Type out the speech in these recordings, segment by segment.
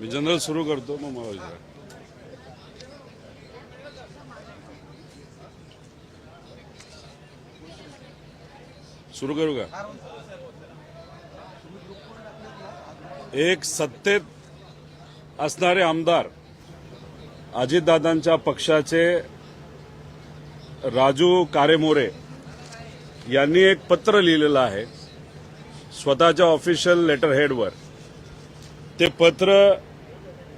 मी general सुरू करतो मग मला विचारा. सुरू करू का? एक सत्तेत असणारे आमदार अजितदादांच्या पक्षाचे राजू कारेमोरे यांनी एक पत्र लिहिलेलं आहे. स्वतःच्या ऑफिशियल लेटर हेडवर ते पत्र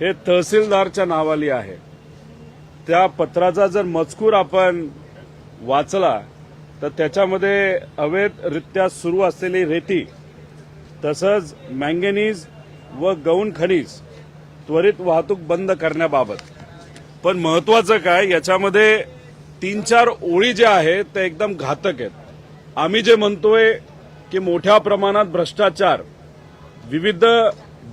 हे तहसीलदारच्या नावाली आहे. त्या पत्राचा जर मजकूर आपण वाचला तर त्याच्यामध्ये अवैधरित्या सुरू असलेली रेती तसंच मँगेनीज व गौण खनिज त्वरित वाहतूक बंद करण्याबाबत. पण महत्वाचं काय याच्यामध्ये तीन चार ओळी ज्या आहेत त्या एकदम घातक आहेत. आम्ही जे म्हणतोय की मोठ्या प्रमाणात भ्रष्टाचार विविध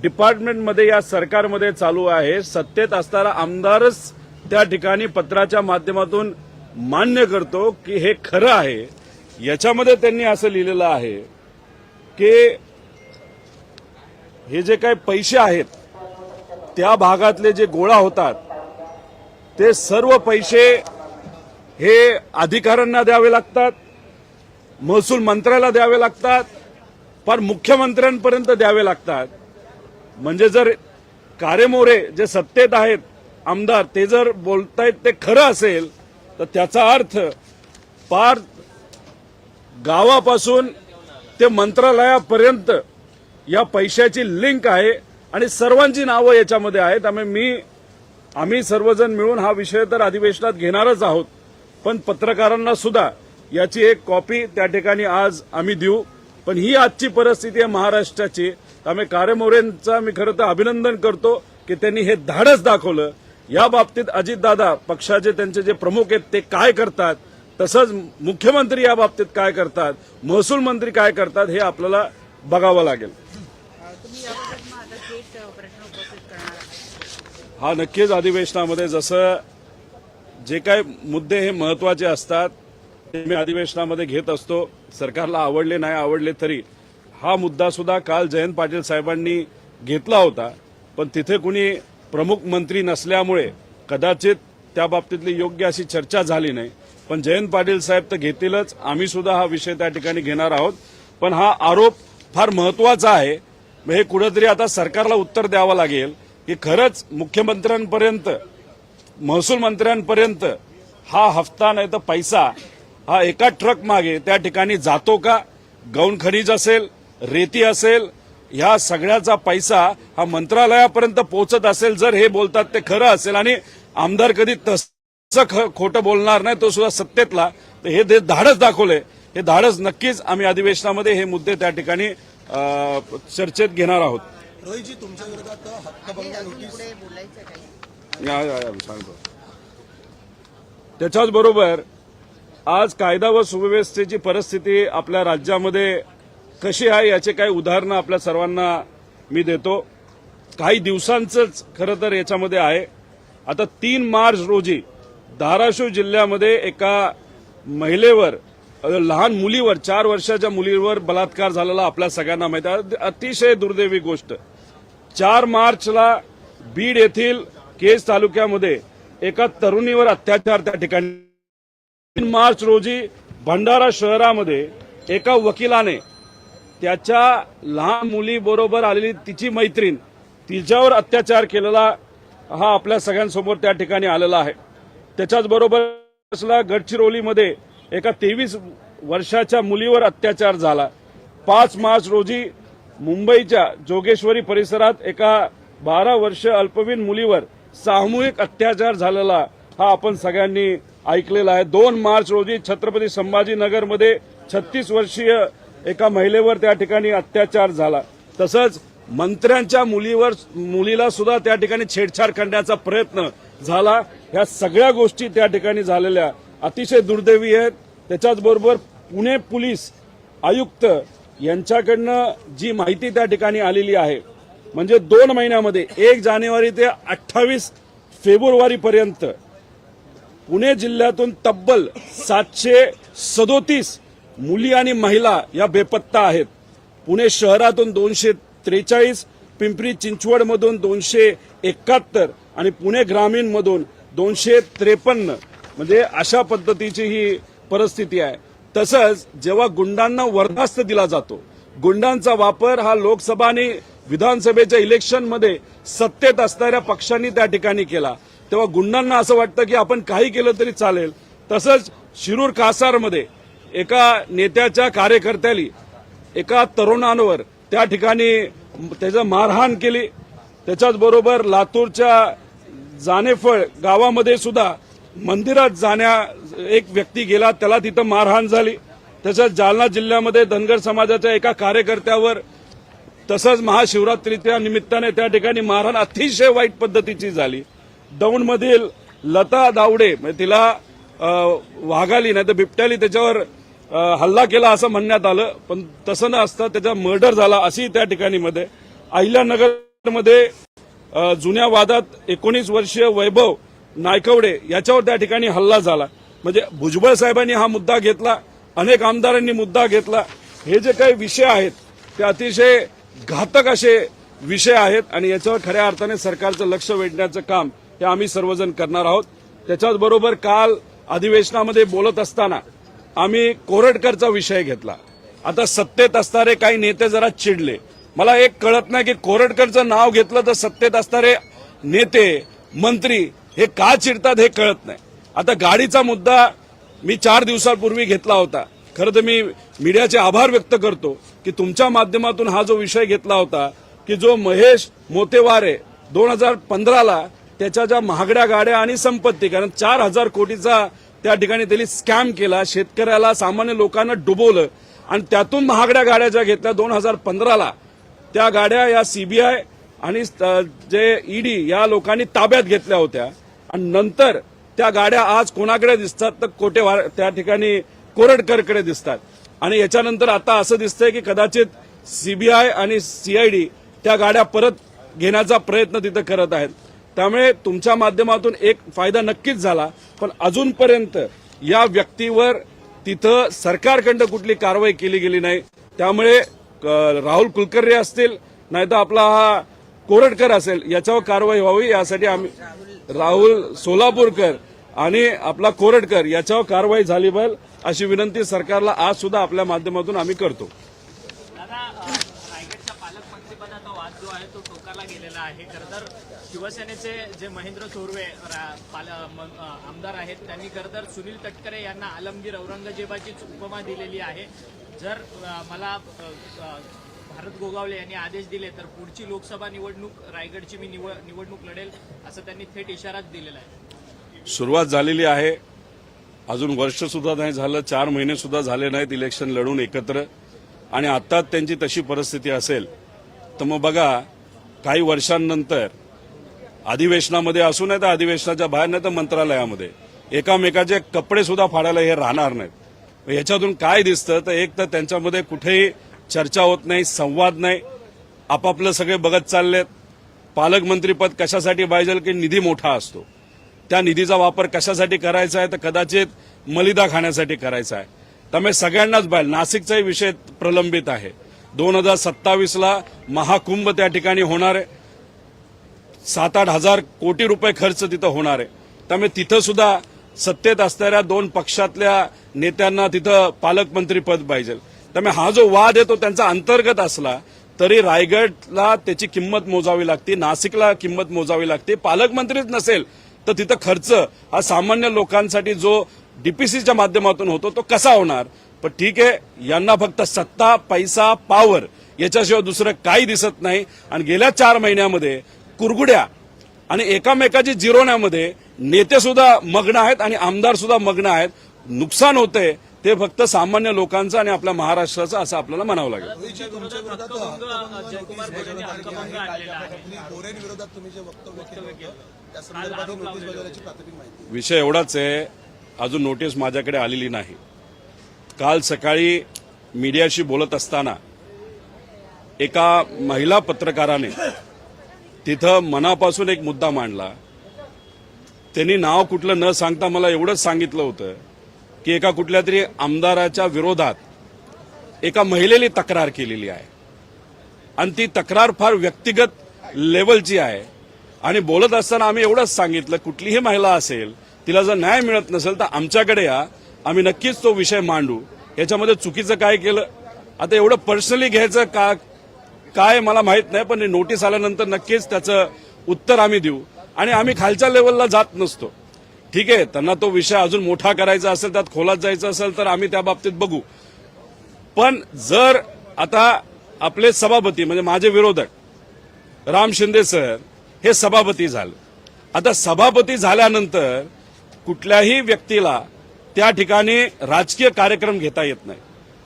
डिपार्टमेंटमध्ये या सरकारमध्ये चालू आहे. सत्तेत असणारा आमदारच त्या ठिकाणी पत्राच्या माध्यमातून मान्य करतो की हे खरं आहे. याच्यामध्ये त्यांनी असं लिहिलेलं आहे की हे जे काही पैसे आहेत त्या भागातले जे गोळा होतात ते सर्व पैसे हे अधिकाऱ्यांना द्यावे लागतात महसूल मंत्र्याला द्यावे लागतात पण मुख्यमंत्र्यांपर्यंत द्यावे लागतात. म्हणजे जर कारेमोरे जे सत्तेत आहेत आमदार ते जर बोलतायत ते खरं असेल तर त्याचा अर्थ पार गावापासून ते मंत्रालयापर्यंत या पैशाची लिंक आहे आणि सर्वांची नावं याच्यामध्ये आहेत. त्यामुळे मी आम्ही सर्वजण मिळून हा विषय तर अधिवेशनात घेणारच आहोत. पण पत्रकारांना सुद्धा याची एक कॉपी त्या ठिकाणी आज आम्ही देऊ. पण ही आजची परिस्थिती आहे महाराष्ट्राची. त्यामुळे कारेमोरेंचा मी खरं तर अभिनंदन करतो की त्यांनी हे धाडस दाखवलं. या बाबतीत अजितदादा पक्षाचे त्यांचे जे प्रमुख आहेत ते काय करतात? तसंच मुख्यमंत्री या बाबतीत काय करतात? महसूल मंत्री काय करतात? हे आपल्याला बघावं लागेल. हा नक्कीच. अधिवेशनामध्ये जसं जे काय मुद्दे हे महत्त्वाचे असतात ते मी अधिवेशनामध्ये घेत असतो. सरकारला आवडले नाही आवडले तरी. हा मुद्दा सुद्धा काल जयंत पाटील साहेबांनी घेतला होता. पण तिथे कुणी प्रमुख मंत्री नसल्यामुळे कदाचित त्या बाबतीतली योग्य अशी चर्चा झाली नाही. पण जयंत पाटील साहेब तर घेतीलच. आम्ही सुद्धा हा विषय त्या ठिकाणी घेणार आहोत. पण हा आरोप फार महत्त्वाचा आहे. मग हे कुठंतरी आता सरकारला उत्तर द्यावं लागेल की खरंच मुख्यमंत्र्यांपर्यंत महसूल मंत्र्यांपर्यंत हा हफ्ता नाही तर पैसा हा एका ट्रक मागे त्या ठिकाणी जातो का? गौण खनिज असेल रेती असेल ह्या सगळ्याचा पैसा हा मंत्रालयापर्यंत पोहोचत असेल जर हे बोलतात ते खरं असेल. आणि आमदार कधी तसं ख- खोटं बोलणार नाही तो सुद्धा सत्तेतला. तर हे जे धाडस दाखवले हे धाडस नक्कीच आम्ही अधिवेशनामध्ये हे मुद्दे त्या ठिकाणी चर्चेत घेणार आहोत. रोहितजी तुमच्या विरोधात हक्कभंग नोटीस पुढे बोलायचं काही? या या या सांगतो त्याच्याच बरोबर आज कायदा व सुव्यवस्थेची परिस्थिती आपल्या राज्यामध्ये कशी आहे याचे काही उदाहरणं आपल्या सर्वांना मी देतो. काही दिवसांचंच खरं तर याच्यामध्ये आहे. आता तीन मार्च रोजी धाराशिव जिल्ह्यामध्ये एका महिलेवर लहान मुलीवर चार वर्षाच्या मुलीवर बलात्कार झालेला आपल्या सगळ्यांना माहिती आहे. अतिशय दुर्दैवी गोष्ट. चार मार्चला बीड येथील केज तालुक्यामध्ये एका तरुणीवर अत्याचार त्या ठिकाणी. तीन मार्च रोजी भंडारा शहरामध्ये एका वकिलाने त्याच्या लहान मुलीबरोबर आलेली तिची मैत्रीण तिच्यावर अत्याचार केलेला हा आपल्या सगळ्यांसमोर त्या ठिकाणी आलेला आहे. त्याच्याच बरोबर गडचिरोलीमध्ये एका तेवीस वर्षाच्या मुलीवर अत्याचार झाला. पाच मार्च रोजी मुंबईच्या जोगेश्वरी परिसरात एका बारा वर्ष अल्पवयीन मुलीवर सामूहिक अत्याचार झालेला हा आपण सगळ्यांनी ऐकलेला आहे. दोन मार्च रोजी छत्रपती संभाजीनगरमध्ये छत्तीस वर्षीय एका महिलेवर त्या ठिकाणी अत्याचार झाला. तसंच मंत्र्यांच्या मुलीवर मुलीला सुद्धा त्या ठिकाणी छेडछाड करण्याचा प्रयत्न झाला. ह्या सगळ्या गोष्टी त्या ठिकाणी झालेल्या अतिशय दुर्दैवी आहेत. त्याच्याचबरोबर पुणे पोलीस आयुक्त यांच्याकडनं जी माहिती त्या ठिकाणी आलेली आहे म्हणजे दोन महिन्यामध्ये एक जानेवारी ते अठ्ठावीस फेब्रुवारीपर्यंत पुणे जिल्ह्यातून तब्बल सातशे सदोतीस मुली आणि महिला या बेपत्ता आहेत. पुणे शहरातून दोनशे त्रेचाळीस पिंपरी चिंचवडमधून दोनशे एकाहत्तर आणि पुणे ग्रामीणमधून दोनशे त्रेपन्न. म्हणजे अशा पद्धतीची ही परिस्थिती आहे. तसंच जेव्हा गुंडांना वर्धास्त दिला जातो गुंडांचा वापर हा लोकसभा आणि विधानसभेच्या इलेक्शनमध्ये सत्तेत असणाऱ्या पक्षांनी त्या ठिकाणी केला. तेव्हा गुंडांना असं वाटतं की आपण काही केलं तरी चालेल. तसंच शिरूर कासारमध्ये एका नेत्याच्या कार्यकर्त्याली एका तरुणांवर त्या ठिकाणी त्याचं मारहाण केली. त्याच्याचबरोबर लातूरच्या जानेफळ गावामध्ये सुद्धा मंदिरात जाण्या एक व्यक्ती गेला त्याला तिथं मारहाण झाली. तसंच जालना जिल्ह्यामध्ये धनगर समाजाच्या एका कार्यकर्त्यावर तसंच महाशिवरात्रीच्या निमित्ताने त्या ठिकाणी मारहाण अतिशय वाईट पद्धतीची झाली. दौंडमधील लता दावडे म्हणजे तिला वाघाली नाही तर बिबट्याली त्याच्यावर हल्ला केला असं म्हणण्यात आलं. पण तसं न असता त्याचा मर्डर झाला अशी त्या ठिकाणी मध्ये अहिल्यानगरमध्ये जुन्या वादात एकोणीस वर्षीय वैभव नायकवडे याच्यावर त्या ठिकाणी हल्ला झाला. म्हणजे भुजबळ साहेबांनी हा मुद्दा घेतला अनेक आमदारांनी मुद्दा घेतला. हे जे काही विषय आहेत ते अतिशय घातक असे विषय आहेत आणि याच्यावर खऱ्या अर्थाने सरकारचं लक्ष वेधण्याचं काम हे आम्ही सर्वजण करणार आहोत. त्याच्याच बरोबर काल अधिवेशनामध्ये बोलत असताना आम्ही कोरटकरचा विषय घेतला. आता सत्तेत असणारे काही नेते जरा चिडले. मला एक कळत नाही की कोरटकरचं नाव घेतलं तर सत्तेत असणारे नेते मंत्री हे का चिडतात हे कळत नाही. आता गाडीचा मुद्दा मी चार दिवसापूर्वी घेतला होता. खरं तर मी मीडियाचे आभार व्यक्त करतो की तुमच्या माध्यमातून हा जो विषय घेतला होता की जो महेश मोतेवारे दोन हजार पंधराला त्याच्या ज्या महागड्या गाड्या आणि संपत्ती कारण चार हजार कोटीचा त्या ठिकाणी त्यांनी स्कॅम केला शेतकऱ्याला सामान्य लोकांना डुबवलं आणि त्यातून महागड्या गाड्या ज्या घेतल्या दोन हजार पंधराला त्या गाड्या या सीबीआय आणि जे ईडी या लोकांनी ताब्यात घेतल्या होत्या. आणि नंतर त्या गाड्या आज कोणाकडे दिसतात तर कोटेवार त्या ठिकाणी कोरडकरकडे दिसतात. आणि याच्यानंतर आता असं दिसतंय की कदाचित सीबीआय आणि सीआयडी त्या गाड्या परत घेण्याचा प्रयत्न तिथं करत आहेत. त्यामुळे तुमच्या माध्यमातून एक फायदा नक्कीच झाला पण अजूनपर्यंत या व्यक्तीवर तिथं सरकारकडनं कुठली कारवाई केली गेली नाही. त्यामुळे राहुल कुलकर्णी असतील नाही तर आपला हा कोरटकर असेल याच्यावर कारवाई व्हावी यासाठी आम्ही राहुल सोलापूरकर आणि आपला कोरटकर याच्यावर कारवाई झाली पाहिजे अशी विनंती सरकारला आज सुद्धा आपल्या माध्यमातून आम्ही करतो. दादा अ, रायगडच्या पालकमंत्रीपदाचा वाद जो आहे तो टोकाला गेलेला आहे. खरं तर शिवसेनेचे जे महेंद्र थोरवे आमदार आहेत त्यांनी खरं तर सुनील तटकरे यांना आलमगीर औरंगजेबाचीच उपमा दिलेली आहे. जर मला भारत गोगावले यांनी आदेश दिले तर पुढची लोकसभा निवडणूक रायगडची मी निवड निवडणूक लढेल असं त्यांनी थेट इशाराच दिलेला आहे. सुरुवात झालेली आहे. अजून वर्ष सुद्धा नाही झालं चार महिने सुद्धा झाले नाहीत इलेक्शन लढून एकत्र. आणि आता त्यांची तशी परिस्थिती असेल तर मग बघा काही वर्षांनंतर अधिवेशनामध्ये असू नये तर अधिवेशनाच्या बाहेर नाही तर मंत्रालयामध्ये. एकामेकाचे कपडे सुद्धा फाडायला हे राहणार नाहीत. याच्यातून काय दिसतं? तर एक तर त्यांच्यामध्ये कुठेही चर्चा होत नाही संवाद नाही. आपापलं सगळे बघत चाललेत. पालकमंत्रीपद कशासाठी पाहिजे की निधी मोठा असतो? त्या निधीचा वापर कशासाठी करायचा आहे तर कदाचित मलिदा खाण्यासाठी करायचा आहे. त्यामुळे सगळ्यांनाच बाहेर नाशिकचाही विषय प्रलंबित आहे. दोन हजार सत्तावीसला महाकुंभ त्या ठिकाणी होणार आहे. सात आठ हजार कोटी रुपये खर्च तिथं होणार आहे. त्यामुळे तिथं सुद्धा सत्तेत असणाऱ्या दोन पक्षातल्या नेत्यांना तिथं पालकमंत्री पद पाहिजे. त्यामुळे हा जो वाद आहे तो त्यांचा अंतर्गत असला तरी रायगडला त्याची किंमत मोजावी लागते नाशिकला किंमत मोजावी लागते. पालकमंत्रीच नसेल तर तिथं खर्च हा सामान्य लोकांसाठी जो डीपीसीच्या माध्यमातून होतो तो कसा होणार? पण ठीक आहे यांना फक्त सत्ता पैसा पावर याच्याशिवाय दुसरं काही दिसत नाही. आणि गेल्या चार महिन्यामध्ये कुरगुड्या आणि एकामेकाची जिरवण्यामध्ये नेते सुद्धा मग्न आहेत आणि आमदार सुद्धा मग्न आहेत. नुकसान होते ते फक्त सामान्य लोकांचं आणि आपल्या महाराष्ट्राचं असं आपल्याला म्हणावं लागेल. ही विषय एवढाच आहे अजून नोटीस माझ्याकडे आलेली नाही. काल सकाळी मीडियाशी बोलत असताना एका महिला पत्रकाराने तिथं मनापासून एक मुद्दा मांडला. त्यांनी नाव कुठलं न सांगता मला एवढंच सांगितलं होतं की एका कुठल्या तरी आमदाराच्या विरोधात एका महिलेने तक्रार केलेली आहे. आणि ती तक्रार फार व्यक्तिगत लेवलची आहे. आणि बोलत असताना आम्ही एवढंच सांगितलं कुठलीही महिला असेल तिला जर न्याय मिळत नसेल तर आमच्याकडे या आम्ही नक्कीच तो विषय मांडू. याच्यामध्ये चुकीचं काय केलं? आता एवढं पर्सनली घ्यायचं का काय मला माहीत नाही पण नोटीस आल्यानंतर नक्कीच त्याचं उत्तर आम्ही देऊ. आणि आम्ही खालच्या लेवलला जात नसतो. ठीक आहे त्यांना तो विषय अजून मोठा करायचा असेल त्यात खोलात जायचं असेल तर आम्ही त्या बाबतीत बघू. पण जर आता आपले सभापती म्हणजे माझे विरोधक राम शिंदे सर हे सभापती झालं. आता सभापती झाल्यानंतर कुठल्याही व्यक्तीला त्या ठिकाणी राजकीय कार्यक्रम घेता येत नाही.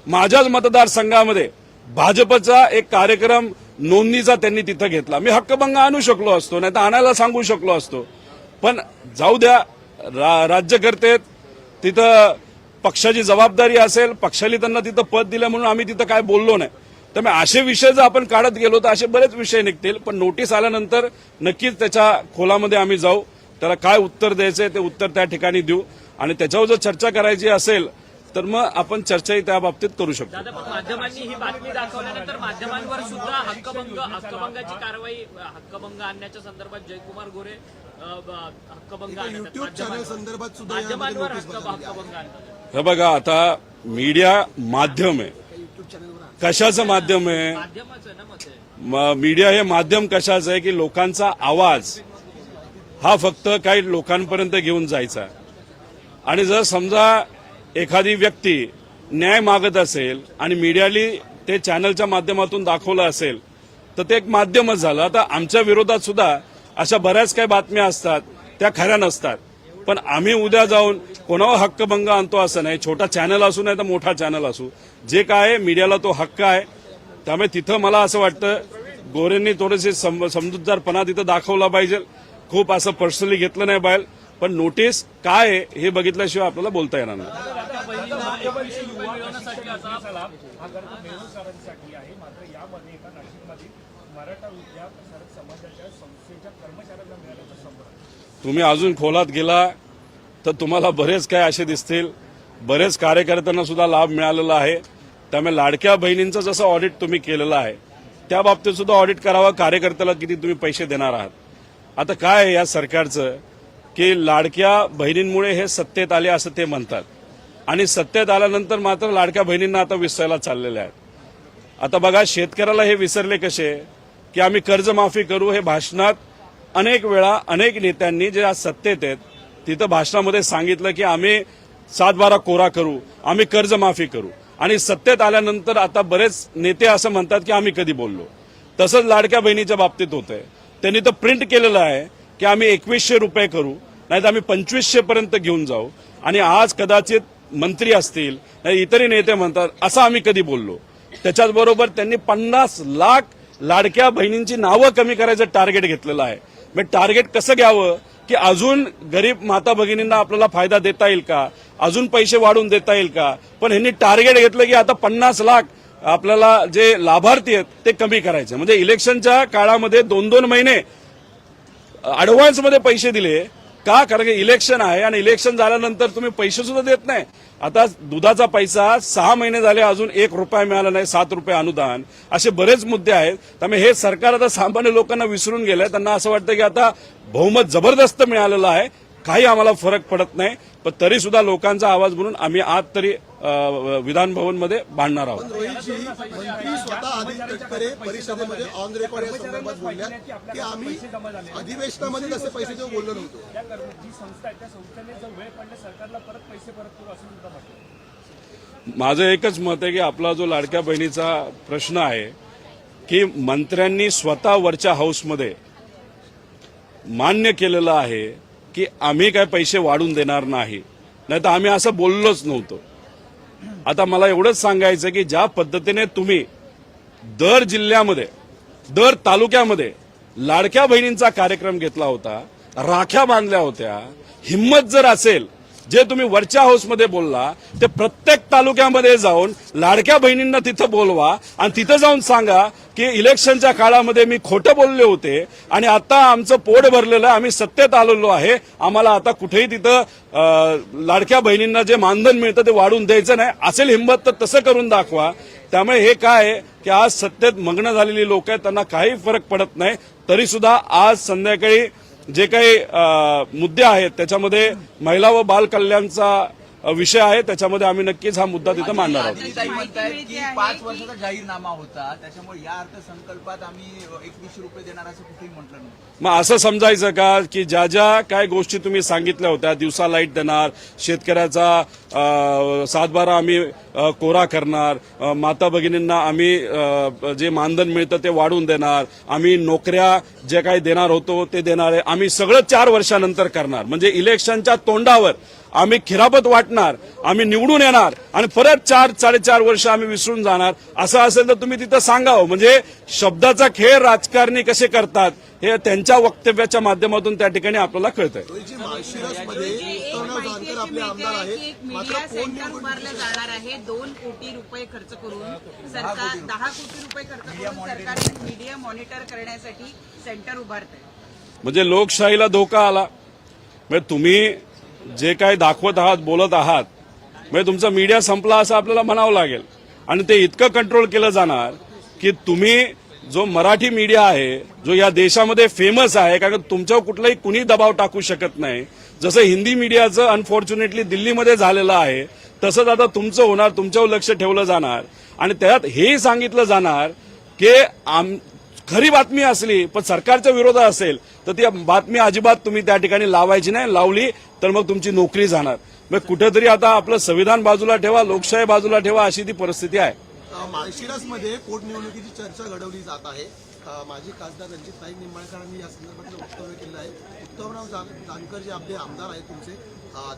माझ्याच मतदारसंघामध्ये भाजपचा एक कार्यक्रम नोंदणीचा त्यांनी तिथं घेतला. मी हक्कभंग आणू शकलो असतो नाही तर आणायला सांगू शकलो असतो. पण जाऊ द्या रा, राज्यकर्ते तिथं पक्षाची जबाबदारी असेल पक्षाने त्यांना तिथं पद दिलं म्हणून आम्ही तिथं काय बोललो नाही. त्यामुळे असे विषय जर आपण काढत गेलो तर असे बरेच विषय निघतील. पण नोटीस आल्यानंतर नक्कीच त्याच्या खोलामध्ये आम्ही जाऊ. त्याला काय उत्तर द्यायचंय ते उत्तर त्या ठिकाणी देऊ. आणि त्याच्यावर जर चर्चा करायची असेल तर मग आपण चर्चाही त्या बाबतीत करू शकतो. दादा पण माध्यमांनी ही बातमी दाखवल्यानंतर माध्यमांवर सुद्धा हक्कभंग हक्कभंगाची कारवाई हक्कभंग आणण्याच्या संदर्भात जयकुमार गोरे हक्कभंग. युट्यूब चॅनल संदर्भात सुद्धा माध्यमांवर. हक्कभंग आणतात हे बघा आता मीडिया माध्यम आहे. कशाचं माध्यम आहे? मीडिया हे माध्यम कशाचं आहे की लोकांचा आवाज हा फक्त काही लोकांपर्यंत घेऊन जायचा. आणि जर समजा एखादी व्यक्ती न्याय मागत असेल आणि मीडियाली ते चॅनलच्या माध्यमातून दाखवलं असेल तर ते एक माध्यमच झालं. आता आमच्या विरोधात सुद्धा अशा बऱ्याच काही बातम्या असतात त्या खऱ्या नसतात. पण आम्ही उद्या जाऊन कोणावर हक्कभंग आणतो असं नाही. छोटा चॅनल असू नाही तर मोठा चॅनल असू. जे काय आहे, मीडियाला तो हक्क आहे. त्यामुळे तिथं मला असं वाटतं गोरेंनी थोडेसे सम- समजूतदारपणा तिथं दाखवला पाहिजे. खूप असं पर्सनली घेतलं नाही बाहेर. पण नोटीस काय आहे हे बघितल्याशिवाय आपल्याला बोलता येणार नाही. तुम्ही अजून खोलात गेला तर तुम्हाला बरेच काय असे दिसतील. बरेच कार्यकर्त्यांना सुद्धा लाभ मिळालेला आहे. त्यामुळे लाडक्या बहिणींचं जसं ऑडिट तुम्ही केलेलं आहे त्या बाबतीत सुद्धा ऑडिट करावं. कार्यकर्त्याला किती तुम्ही पैसे देणार आहात? आता काय आहे या सरकारचं? की लाडक्या बहिणींमुळे हे सत्तेत आले असं ते म्हणतात. आणि सत्तेत आल्यानंतर मात्र लाडक्या बहिणींना आता विसरायला चाललेल्या आहेत. आता बघा शेतकऱ्याला हे विसरले कसे? की आम्ही कर्जमाफी करू हे भाषणात अनेक वेळा अनेक नेत्यांनी जे आज सत्तेत आहेत तिथं भाषणामध्ये सांगितलं की आम्ही सात बारा कोरा करू आम्ही कर्जमाफी करू. आणि सत्तेत आल्यानंतर आता बरेच नेते असं म्हणतात की आम्ही कधी बोललो. तसंच लाडक्या बहिणीच्या बाबतीत होतंय. त्यांनी तर प्रिंट केलेलं आहे की आम्ही एकवीसशे रुपये करू नाही तर आम्ही पंचवीसशे पर्यंत घेऊन जाऊ. आणि आज कदाचित मंत्री असतील नाही इतरही नेते म्हणतात असं आम्ही कधी बोललो. त्याच्याच बरोबर त्यांनी पन्नास लाख लाडक्या बहिणींची नावं कमी करायचं टार्गेट घेतलेलं आहे. मग टार्गेट कसं घ्यावं? की अजून गरीब माता भगिनींना आपल्याला फायदा देता येईल का? अजून पैसे वाढवून देता येईल का? पण ह्यांनी टार्गेट घेतलं की आता पन्नास लाख आपल्याला जे लाभार्थी आहेत ते कमी करायचे. म्हणजे इलेक्शनच्या काळामध्ये दोन दोन महिने ऍडव्हान्समध्ये पैसे दिले. का? कारण की इलेक्शन आहे आणि इलेक्शन झाल्यानंतर तुम्ही पैसे सुद्धा देत नाही. आता दुधाचा पैसा सहा महिने झाले अजून एक रुपया मिळाला नाही सात रुपये अनुदान. असे बरेच मुद्दे आहेत. त्यामुळे हे सरकार आता सामान्य लोकांना विसरून गेलंय. त्यांना असं वाटतं की आता बहुमत जबरदस्त मिळालेलं आहे. काही आम्हाला फरक पडत नाही पण तरी सुद्धा लोकांचा आवाज म्हणून आम्ही आज तरी विधान भवनमध्ये भांडणार आहोत. रोहितजी मंत्री स्वतः आदित्य तटकरे परिषदेमध्ये ऑन रेकॉर्ड या संदर्भात बोलल्या की आम्ही अधिवेशनामध्ये तसे पैसे देऊ बोललो नव्हतो. त्या कर्म जी संस्था आहे त्या संस्थेने जर वेळ पडले सरकारला परत पैसे परत करू असं सुद्धा म्हटलं माझं एकच मत आहे की आपला जो लाडक्या बहिणीचा प्रश्न आहे की मंत्र्यांनी स्वतः वरच्या हाऊसमध्ये मान्य केलेलं आहे की आम्ही काय पैसे वाढून देणार नाही. नाही तर आम्ही असं बोललोच नव्हतो. आता मला एवढंच सांगायचं की ज्या पद्धतीने तुम्ही दर जिल्ह्यामध्ये दर तालुक्यामध्ये लाडक्या बहिणींचा कार्यक्रम घेतला होता राख्या बांधल्या होत्या हिंमत जर असेल जे तुम्ही वरच्या हाऊसमध्ये बोलला ते प्रत्येक तालुक्यामध्ये जाऊन लाडक्या बहिणींना तिथं बोलवा आणि तिथं जाऊन सांगा की इलेक्शनच्या काळामध्ये मी खोटं बोलले होते आणि आता आमचं पोट भरलेलं आहे, आम्ही सत्तेत आलेलो आहे. आम्हाला आता कुठेही तिथं लाडक्या बहिणींना जे मानधन मिळतं ते वाढून द्यायचं नाही. असेल हिंमत तर तसं करून दाखवा. त्यामुळे हे काय आहे की आज सत्तेत मग्न झालेली लोक आहेत त्यांना काही फरक पडत नाही. तरी सुद्धा आज संध्याकाळी जे काही मुद्दे आहेत त्याच्यामध्ये महिला व बाल कल्याणचा विषय आहे त्याच्यामध्ये आम्ही नक्कीच हा मुद्दा तिथं मांडणार आहोत पाच की- वर्षाचा जाहीरनामा होता त्याच्यामुळे या अर्थसंकल्पात आम्ही एकवीसशे रुपये देणार असं कुठेही म्हटलं नाही. मग असं समजायचं का की ज्या ज्या काय गोष्टी तुम्ही सांगितल्या होत्या दिवसा लाइट देणार शेतकऱ्याचा सातबारा आम्ही कोरा करणार माता भगिनींना आम्ही जे मानधन मिळतं ते वाढवून देणार आम्ही नोकऱ्या जे काही देणार होतो ते देणार आहे आम्ही सगळं चार वर्षानंतर करणार. म्हणजे इलेक्शनच्या तोंडावर आम्ही खिरापत वाटणार आम्ही निवडून येणार आणि परत चार साडेचार वर्ष आम्ही विसरून जाणार. असं असेल तर तुम्ही तिथं सांगावं. म्हणजे शब्दाचा खेळ राजकारणी कसे करतात हे त्यांच्या वक्तव्याच्या माध्यमातून त्या ठिकाणी आपल्याला कळतंय. आहे जाणार दोन कोटी रुपये खर्च करून सरकार दहा कोटी रुपये खर्च करून सरकार मीडिया मॉनिटर करण्यासाठी सेंटर उभारत म्हणजे लोकशाहीला धोका आला. म्हणजे तुम्ही जे काय दाखवत आहात बोलत आहात म्हणजे तुमचा मीडिया संपला असं आपल्याला म्हणावं लागेल. आणि ते इतकं कंट्रोल केलं जाणार की तुम्ही जो मराठी मीडिया आहे जो या देशामध्ये फेमस आहे कारण तुमच्यावर कुठलाही कुणी दबाव टाकू शकत नाही. जसं हिंदी मीडियाचं अनफॉर्च्युनेटली दिल्लीमध्ये झालेलं आहे तसंच आता तुमचं होणार तुमच्यावर लक्ष ठेवलं जाणार. आणि त्यात हे सांगितलं जाणार की आम खरी बातमी असली पण सरकारच्या विरोधात असेल तर ती बातमी अजिबात तुम्ही त्या ठिकाणी लावायची नाही. लावली तर मग तुमची नोकरी जाणार. मग कुठेतरी आता आपलं संविधान बाजूला ठेवा लोकशाही बाजूला ठेवा अशी ती परिस्थिती आहे. माळशिरसमध्ये पोटनिवडणुकीची चर्चा घडवली जात आहे. माजी खासदार रणजित नाईक निंबाळकरांनी या संदर्भातलं वक्तव्य केलं आहे. उत्तमराव जान- जानकर जे आपले आमदार आहेत तुमचे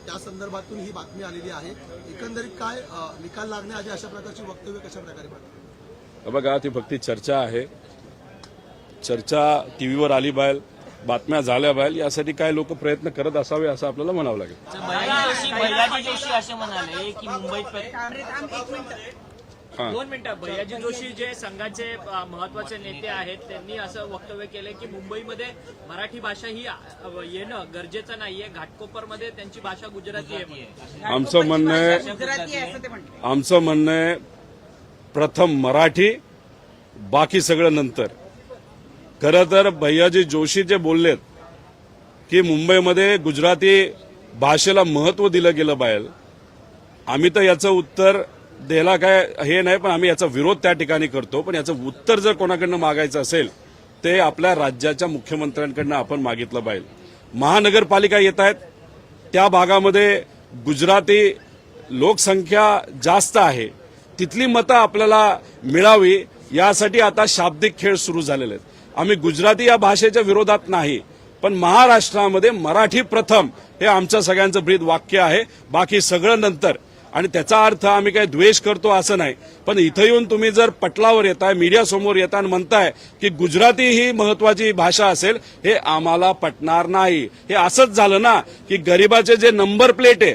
त्या संदर्भातून ही बातमी आलेली आहे. एकंदरीत काय निकाल लागण्याआधी अशा प्रकारची वक्तव्य कशा प्रकारे बघा ती फक्त चर्चा आहे. चर्चा टीव्हीवर आली बाहेर बातम्या झाल्या बाहेर यासाठी काय लोक प्रयत्न करत असावे असं आपल्याला म्हणावं लागेल. भैयाजी जोशी भैयाजी जोशी असे म्हणाले की मुंबईत हा. दोन मिनिटं भैयाजी जोशी जे संघाचे महत्त्वाचे नेते आहेत त्यांनी असं वक्तव्य केलंय की मुंबईमध्ये मराठी भाषा ही येणं गरजेचं नाहीये. घाटकोपरमध्ये त्यांची भाषा गुजराती आहे. आमचं म्हणणं आहे गुजराती आहे असं ते म्हणते आमचं म्हणणं आहे प्रथम मराठी बाकी सगळं नंतर. खरं तर भैयाजी जोशी जे बोललेत की मुंबईमध्ये गुजराती भाषेला महत्त्व दिलं गेलं पाहिजे आम्ही तर याचं उत्तर द्यायला काय हे नाही पण आम्ही याचा विरोध त्या ठिकाणी करतो. पण याचं उत्तर जर कोणाकडनं मागायचं असेल ते आपल्या राज्याच्या मुख्यमंत्र्यांकडनं आपण मागितलं पाहिजे महानगरपालिका येत आहेत त्या भागामध्ये गुजराती लोकसंख्या जास्त आहे. तिथली मतं आपल्याला मिळावी यासाठी आता शाब्दिक खेळ सुरू झालेले आहेत. आम्ही गुजराती या भाषेच्या विरोधात नाही पण महाराष्ट्रामध्ये मराठी प्रथम हे आमचं सगळ्यांचं ब्रीद वाक्य आहे. बाकी सगळं नंतर. आणि त्याचा अर्थ आम्ही काही द्वेष करतो असं नाही. पण इथं येऊन तुम्ही जर पटलावर येताय मीडिया समोर येता आणि म्हणताय की गुजराती ही महत्वाची भाषा असेल हे आम्हाला पटणार नाही. हे असंच झालं ना की गरिबाचे जे नंबर प्लेट आहे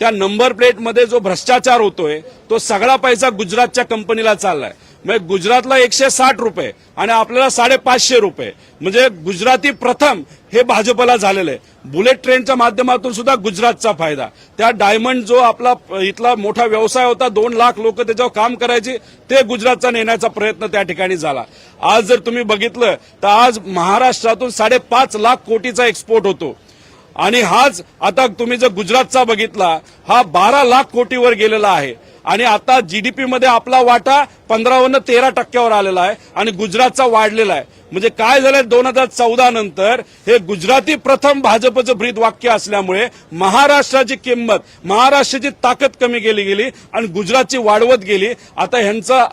त्या नंबर प्लेटमध्ये जो भ्रष्टाचार होतोय तो सगळा पैसा गुजरातच्या कंपनीला चाललाय. म्हणजे गुजरातला एकशे साठ रुपये आणि आपल्याला साडेपाचशे रुपये. म्हणजे गुजराती प्रथम हे भाजपला झालेलं आहे. बुलेट ट्रेनच्या माध्यमातून सुद्धा गुजरातचा फायदा. त्या डायमंड जो आपला इथला मोठा व्यवसाय होता दोन लाख लोक त्याच्यावर काम करायची ते गुजरातचा नेण्याचा प्रयत्न त्या ठिकाणी झाला. आज जर तुम्ही बघितलं तर आज महाराष्ट्रातून साडेपाच लाख कोटीचा एक्सपोर्ट होतो. आणि हाच आता तुम्ही जर गुजरातचा बघितला हा बारा लाख कोटीवर गेलेला आहे. आणि आता जीडीपी मध्ये आपला वाटा पंधरावन्न तेरा टक्क्यावर आलेला आहे आणि गुजरातचा वाढलेला आहे. म्हणजे काय झालंय दोन हजार चौदा नंतर हे गुजराती प्रथम भाजपचं ब्रीद वाक्य असल्यामुळे महाराष्ट्राची किंमत महाराष्ट्राची ताकद कमी केली गेली आणि गुजरातची वाढवत गेली. आता ह्यांचा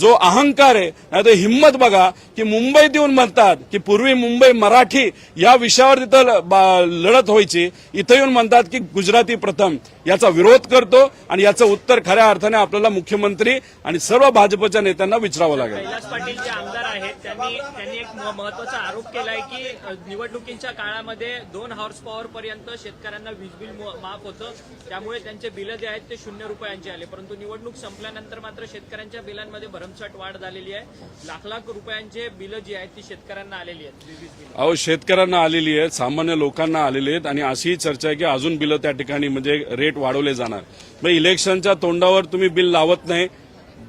जो अहंकार आहे नाही हिंमत बघा की मुंबईत येऊन म्हणतात की पूर्वी मुंबई मराठी या विषयावर तिथं ल- लढत व्हायची. इथं येऊन म्हणतात की गुजराती प्रथम. याचा विरोध करतो आणि याचं उत्तर खऱ्या अर्थाने आपल्याला मुख्यमंत्री आणि सर्व भाजपच्या नेत्यांना विचारावं लागेल. कैलास पाटील जे आमदार आहेत त्यांनी त्यांनी एक महत्त्वाचा आरोप केलाय की निवडणुकीच्या काळामध्ये दोन हॉर्स पॉवर पर्यंत शेतकऱ्यांना वीज बिल माफ होतं. त्यामुळे त्यांचे बिलं जे आहेत ते शून्य रुपयांचे आले. परंतु निवडणूक संपल्यानंतर मात्र शेतकऱ्यांच्या बिलांमध्ये भरमसाठ वाढ झालेली आहे. लाख लाख रुपयांचे बिलं जी आहेत ती शेतकऱ्यांना आलेली आहेत. अहो शेतकऱ्यांना आलेली आहेत सामान्य लोकांना आलेली आहेत. आणि अशीही चर्चा आहे की अजून बिलं त्या ठिकाणी म्हणजे रेट वाढवले जाणार. मग इलेक्शनच्या तोंडावर तुम्ही बिल लावत नाही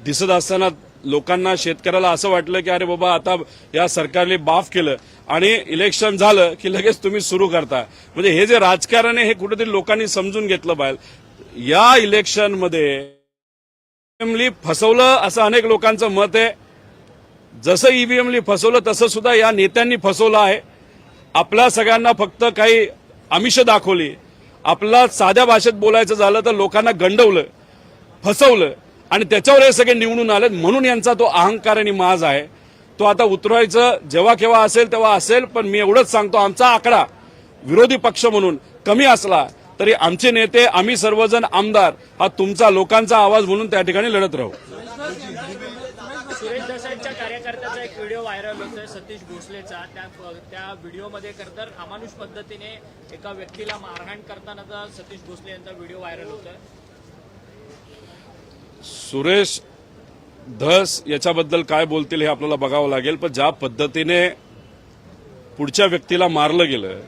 दिसत असताना लोकांना शेतकऱ्याला असं वाटलं की अरे बाबा आता या सरकारने माफ केलं आणि इलेक्शन झालं की लगेच तुम्ही सुरू करता. म्हणजे हे जे राजकारण आहे हे कुठेतरी लोकांनी समजून घेतलं पाहिजे. या इलेक्शनमध्ये ईव्हीएमली फसवलं असं अनेक लोकांचं मत आहे. जसं ईव्हीएमली फसवलं तसं सुद्धा या नेत्यांनी फसवलं आहे. आपल्या सगळ्यांना फक्त काही आमिष दाखवली. आपला साध्या भाषेत बोलायचं झालं तर लोकांना गंडवलं फसवलं आणि त्याच्यावर हे सगळे निवडून आले म्हणून यांचा तो अहंकार आणि माज आहे. तो आता उतरवायचं जेव्हा केव्हा असेल तेव्हा असेल पण मी एवढंच सांगतो आमचा आकडा विरोधी पक्ष म्हणून कमी असला तरी आमचे नेते आम्ही सर्वजण आमदार हा तुमचा लोकांचा आवाज म्हणून त्या ठिकाणी लढत राहू. सुरेश दसांच्या कार्यकर्त्याचा एक व्हिडिओ व्हायरल होतोय सतीश भोसलेचा. त्या त्या व्हिडिओमध्ये तर अमानुष पद्धतीने एका व्यक्तीला मारहाण करतानाचा सतीश भोसले यांचा व्हिडिओ व्हायरल होतोय. सुरेश धस याच्याबद्दल काय बोलतील हे आपल्याला बघावं लागेल पण ज्या पद्धतीने पुढच्या व्यक्तीला मारलं गेलं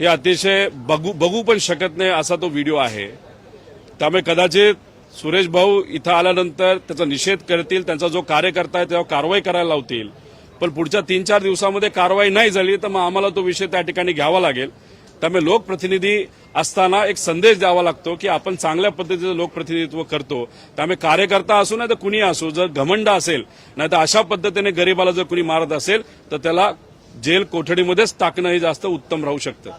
हे अतिशय बघू बघू पण शकत नाही असा तो व्हिडिओ आहे. त्यामुळे कदाचित सुरेश भाऊ इथं आल्यानंतर त्याचा निषेध करतील त्यांचा जो कार्यकर्ता आहे त्यावर कारवाई करायला लावतील. पण पुढच्या तीन चार दिवसामध्ये कारवाई नाही झाली तर मग आम्हाला तो विषय त्या ठिकाणी घ्यावा लागेल. त्यामुळे लोकप्रतिनिधी असताना एक संदेश द्यावा लागतो की आपण चांगल्या पद्धतीचं लोकप्रतिनिधित्व करतो. त्यामुळे कार्यकर्ता असो नाही तर कुणी असो जर घमंड असेल नाही तर अशा पद्धतीने गरीबाला जर कुणी मारत असेल तर त्याला जेल कोठडीमध्येच टाकणं हे जास्त उत्तम राहू शकतं.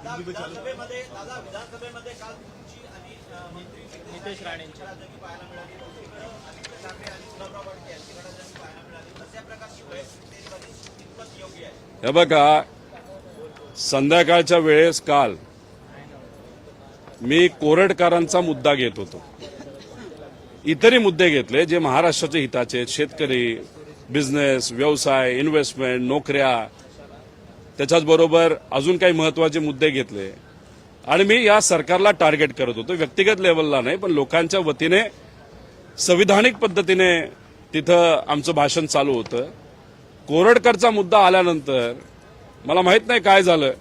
नितेश राणेंची हे बघा संध्याकाळच्या वेळेस काल मी कोरडकारांचा मुद्दा घेत होतो. इतरही मुद्दे घेतले जे महाराष्ट्राच्या हिताचे आहेत. शेतकरी बिझनेस व्यवसाय इन्व्हेस्टमेंट नोकऱ्या. त्याच्याच बरोबर अजून काही महत्त्वाचे मुद्दे घेतले. आणि मी या सरकारला टार्गेट करत होतो. व्यक्तिगत लेवलला नाही पण लोकांच्या वतीने संविधानिक पद्धतीने तिथं आमचं भाषण चालू होतं. कोरडकरचा मुद्दा आल्यानंतर मला माहीत नाही काय झालं.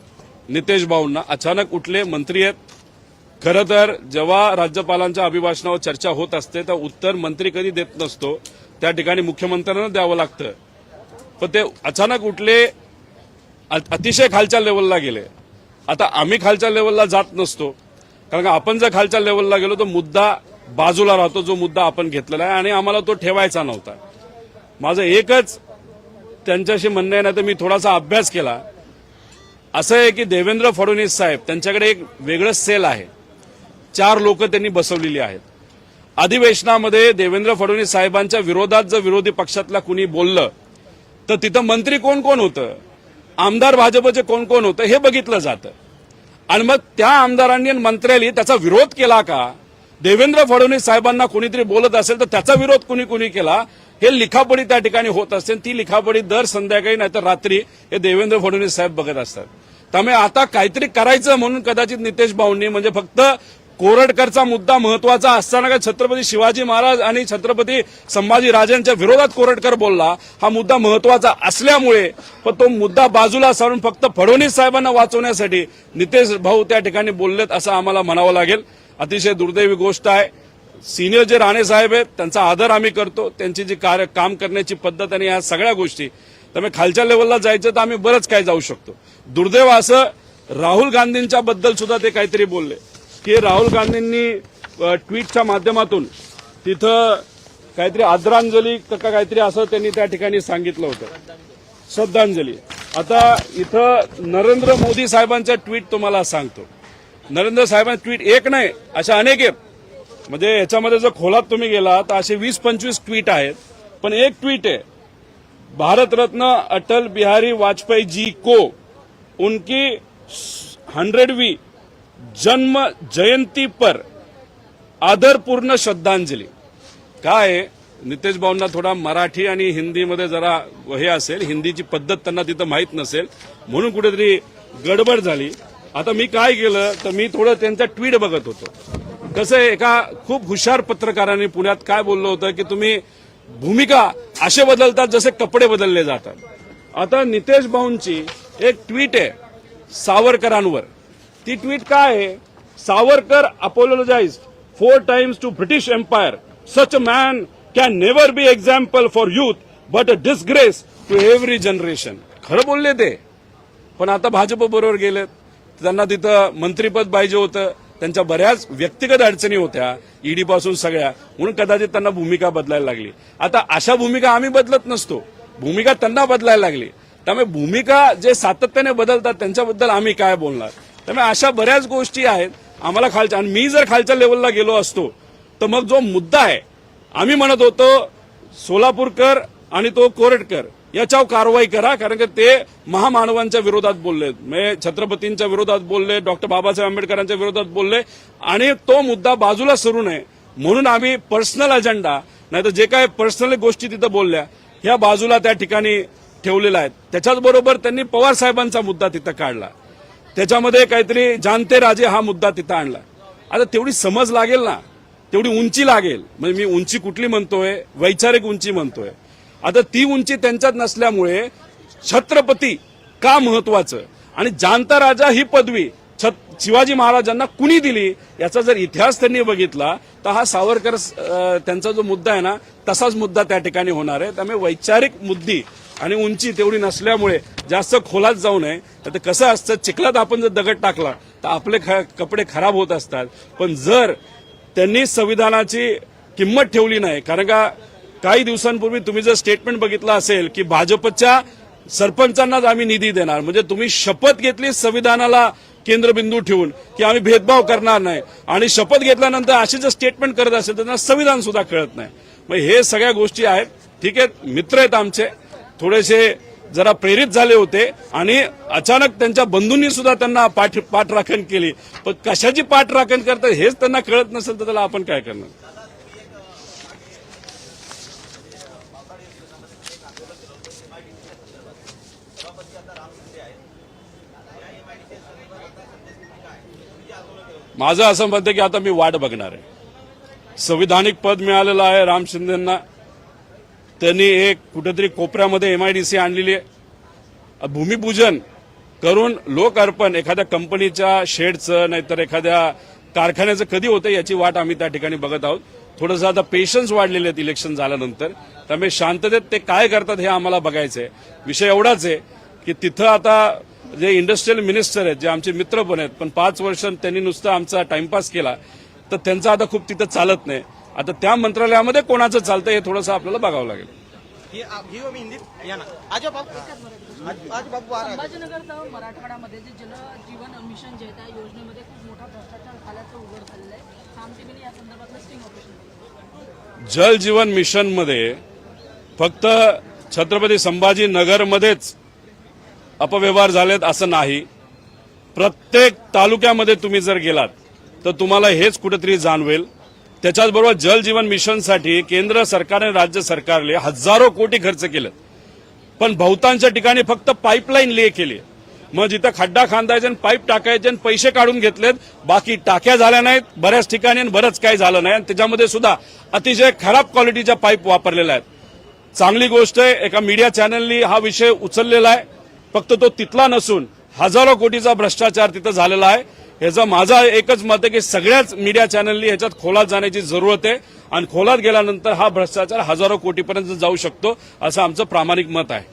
नितेश भाऊंना अचानक उठले मंत्री आहेत. खरं तर जेव्हा राज्यपालांच्या अभिभाषणावर चर्चा होत असते तर उत्तर मंत्री कधी देत नसतो. त्या ठिकाणी मुख्यमंत्र्यांना द्यावं लागतं. पण ते अचानक उठले अतिशय खालच्या लेवलला गेले. आता आम्ही खालच्या लेवलला जात नसतो. कारण का आपण जर खालच्या लेवलला गेलो तर मुद्दा बाजूला राहतो जो मुद्दा आपण घेतलेला आहे आणि आम्हाला तो ठेवायचा नव्हता. माझं एकच त्यांच्याशी म्हणणं आहे ना तर मी थोडासा अभ्यास केला. असं आहे की देवेंद्र फडणवीस साहेब त्यांच्याकडे एक वेगळं सेल आहे. चार लोक त्यांनी बसवलेली आहेत. अधिवेशनामध्ये देवेंद्र फडणवीस साहेबांच्या विरोधात जर विरोधी पक्षातला कुणी बोललं तर तिथं मंत्री कोण कोण होतं? आमदार भाजपचे कोण कोण होतं? हे बघितलं जातं. आणि मग त्या आमदारांनी आणि मंत्र्यांनी त्याचा विरोध केला का? देवेंद्र फडणवीस साहेबांना कोणीतरी बोलत असेल तर त्याचा विरोध कुणी कुणी केला? हे लिखापडी त्या ठिकाणी होत असते ती लिखापडी दर संध्याकाळी नाहीतर रात्री हे देवेंद्र फडणवीस साहेब बघत असतात. त्यामुळे आता काहीतरी करायचं म्हणून कदाचित नितेश भाऊंनी म्हणजे फक्त कोरडकरचा मुद्दा महत्त्वाचा असताना का छत्रपती शिवाजी महाराज आणि छत्रपती संभाजी राजांच्या विरोधात कोरडकर बोलला हा मुद्दा महत्त्वाचा असल्यामुळे पण तो मुद्दा बाजूला सारून फक्त फडणवीस साहेबांना वाचवण्यासाठी नितेश भाऊ त्या ठिकाणी बोललेत असं आम्हाला म्हणावं लागेल. अतिशय दुर्दैवी गोष्ट आहे. सिनियर जे राणे साहेब आहेत त्यांचा आदर आम्ही करतो. त्यांची जी कार्य काम करण्याची पद्धत आणि या सगळ्या गोष्टी त्यामुळे खालच्या लेवलला जायचं तर आम्ही बरंच काय जाऊ शकतो. दुर्दैव असं राहुल गांधींच्या बद्दल सुद्धा ते काहीतरी बोलले. की राहुल गांधींनी ट्विटच्या माध्यमातून तिथं काहीतरी आदरांजली का काहीतरी असं त्यांनी त्या ठिकाणी सांगितलं होतं. श्रद्धांजली. आता इथं नरेंद्र मोदी साहेबांचं ट्विट तुम्हाला सांगतो. नरेंद्र साहेबांचं ट्विट एक नाही अशा अनेक आहेत. म्हणजे याच्यामध्ये जर खोलात तुम्ही गेला तर असे वीस पंचवीस ट्विट आहेत. पण एक ट्विट आहे भारतरत्न अटल बिहारी वाजपेयी जी को उनकी हंड्रेडवी जन्म जयंती पर आदरपूर्ण श्रद्धांजली. काय? आहे? नितेश भाऊंना थोडा मराठी आणि हिंदीमध्ये जरा हे असेल. हिंदीची पद्धत त्यांना तिथं माहीत नसेल. म्हणून कुठेतरी गडबड झाली. आता मी काय केलं? तर मी थोडं त्यांचा ट्विट बघत होतो. कसं आहे एका खूप हुशार पत्रकारांनी पुण्यात काय बोललं होतं की तुम्ही भूमिका असे बदलतात जसे कपडे बदलले जातात. आता नितेश भाऊंची एक ट्विट आहे सावरकरांवर. ती ट्विट काय आहे? Savarkar apologise four times to British empire such a man can never be example for youth but a disgrace to every generation खरं बोलले ते. पण आता भाजप बरोबर गेलेत. त्यांना तिथं मंत्रीपद पाहिजे होतं. त्यांच्या बऱ्याच व्यक्तिगत अडचणी होत्या ईडी पासून सगळ्या. म्हणून कदाचित त्यांना भूमिका बदलायला लागली. आता अशा भूमिका आम्ही बदलत नसतो. भूमिका त्यांना बदलायला लागली. त्यामुळे भूमिका जे सातत्याने बदलतात त्यांच्याबद्दल आम्ही काय बोलणार? त्यामुळे अशा बऱ्याच गोष्टी आहेत. आम्हाला खालच्या आणि मी जर खालच्या लेवलला गेलो असतो तर मग जो मुद्दा आहे आम्ही म्हणत होतो सोलापूरकर आणि तो कोरटकर याच्यावर कारवाई करा कारण की ते महामानवांच्या विरोधात बोलले. म्हणजे छत्रपतींच्या विरोधात बोलले डॉक्टर बाबासाहेब आंबेडकरांच्या विरोधात बोलले आणि तो मुद्दा बाजूला सरू नये. म्हणून आम्ही पर्सनल अजेंडा नाही तर जे काय पर्सनल गोष्टी तिथं बोलल्या ह्या बाजूला त्या ठिकाणी ठेवलेल्या आहेत. त्याच्याच बरोबर त्यांनी पवार साहेबांचा मुद्दा तिथं काढला. त्याच्यामध्ये काहीतरी जानते राजे हा मुद्दा तिथं आणला आता तेवढी समज लागेल ना तेवढी उंची लागेल. म्हणजे मी उंची कुठली म्हणतोय वैचारिक उंची म्हणतोय. आता ती उंची त्यांच्यात नसल्यामुळे छत्रपती का महत्वाचं? आणि जानता राजा ही पदवी छत शिवाजी महाराजांना कुणी दिली? याचा जर इतिहास त्यांनी बघितला तर हा सावरकर त्यांचा जो मुद्दा आहे ना तसाच मुद्दा त्या ठिकाणी होणार आहे. त्यामुळे वैचारिक मुद्दी आणि उंची तेवढी नसल्यामुळे जास्त खोलात जाऊ नये. तर कसं असतं चिखलात आपण जर दगड टाकला तर आपले ख- कपडे खराब होत असतात. पण जर त्यांनी संविधानाची किंमत ठेवली नाही कारण का काही दिवसांपूर्वी तुम्ही जर स्टेटमेंट बघितलं असेल की भाजपच्या सरपंचांनाच आम्ही निधी देणार. म्हणजे तुम्ही शपथ घेतली संविधानाला केंद्रबिंदू ठेवून की आम्ही भेदभाव करणार नाही. आणि शपथ घेतल्यानंतर अशी जर स्टेटमेंट करत असेल तर त्यांना संविधान सुद्धा कळत नाही. मग हे सगळ्या गोष्टी आहेत. ठीक आहेत मित्र आहेत आमचे. थोडेसे जरा प्रेरित झाले होते आणि अचानक त्यांच्या बंधूंनी सुद्धा त्यांना पाठ पाठराखण केली. पण कशाची पाठराखण करतात हेच त्यांना कळत नसेल तर त्याला आपण काय करणार? माझं असं म्हणतं आहे की आता मी वाट बघणार आहे. संविधानिक पद मिळालेलं आहे राम शिंदेना. त्यांनी एक कुठेतरी कोपऱ्यामध्ये एमआयडीसी आणलेली आहे. भूमिपूजन करून लोक अर्पण एखाद्या कंपनीच्या शेडचं नाहीतर एखाद्या कारखान्याचं कधी होतं याची वाट आम्ही त्या ठिकाणी बघत आहोत. थोडंसं आता पेशन्स वाढलेले आहेत इलेक्शन झाल्यानंतर. त्यामुळे शांततेत ते काय करतात हे आम्हाला बघायचं आहे विषय एवढाच आहे की तिथं आता जे इंडस्ट्रियल मिनिस्टर आहेत जे आमचे मित्र पण आहेत पण पाच वर्ष त्यांनी नुसतं आमचा टाइमपास केला तर त्यांचं आता खूप तिथं चालत नाही. आता त्या मंत्रालयामध्ये कोणाचं चालतं हे थोडंसं आपल्याला बघावं लागेल. मराठवाड्यामध्ये जे जल जीवन मिशन जे आहे त्या योजनेमध्ये खूप मोठा भ्रष्टाचार झाल्याचं उघड झालेलं आहे. खाम टीव्हीने या संदर्भातलं स्टिंग ऑपरेशन जल जीवन मिशनमध्ये फक्त छत्रपती संभाजीनगरमध्येच अपव्यवहार झालेत असं नाही. प्रत्येक तालुक्यामध्ये तुम्ही जर गेलात तर तुम्हाला हेच कुठेतरी जाणवेल. त्याच्याचबरोबर जल जीवन मिशनसाठी केंद्र सरकारने राज्य सरकारने हजारो कोटी खर्च केलं पण बहुतांश ठिकाणी फक्त पाईपलाईन ले केली. मग जिथं खड्डा खांदायचे आणि पाईप टाकायचे आणि पैसे काढून घेतलेत बाकी टाक्या झाल्या नाहीत बऱ्याच ठिकाणी बरंच काही झालं नाही. आणि त्याच्यामध्ये सुद्धा अतिशय खराब क्वालिटीच्या पाईप वापरलेल्या आहेत. चांगली गोष्ट आहे एका मीडिया चॅनलनी हा विषय उचललेला आहे. फक्त तो तिथला नसून हजारो कोटीचा भ्रष्टाचार तिथं झालेला आहे. ह्याचं माझा एकच मत आहे की सगळ्याच मीडिया चॅनलनी ह्याच्यात खोलात जाण्याची जरूरत आहे. आणि खोलात गेल्यानंतर हा भ्रष्टाचार हजारो कोटीपर्यंत जाऊ शकतो असं आमचं प्रामाणिक मत आहे.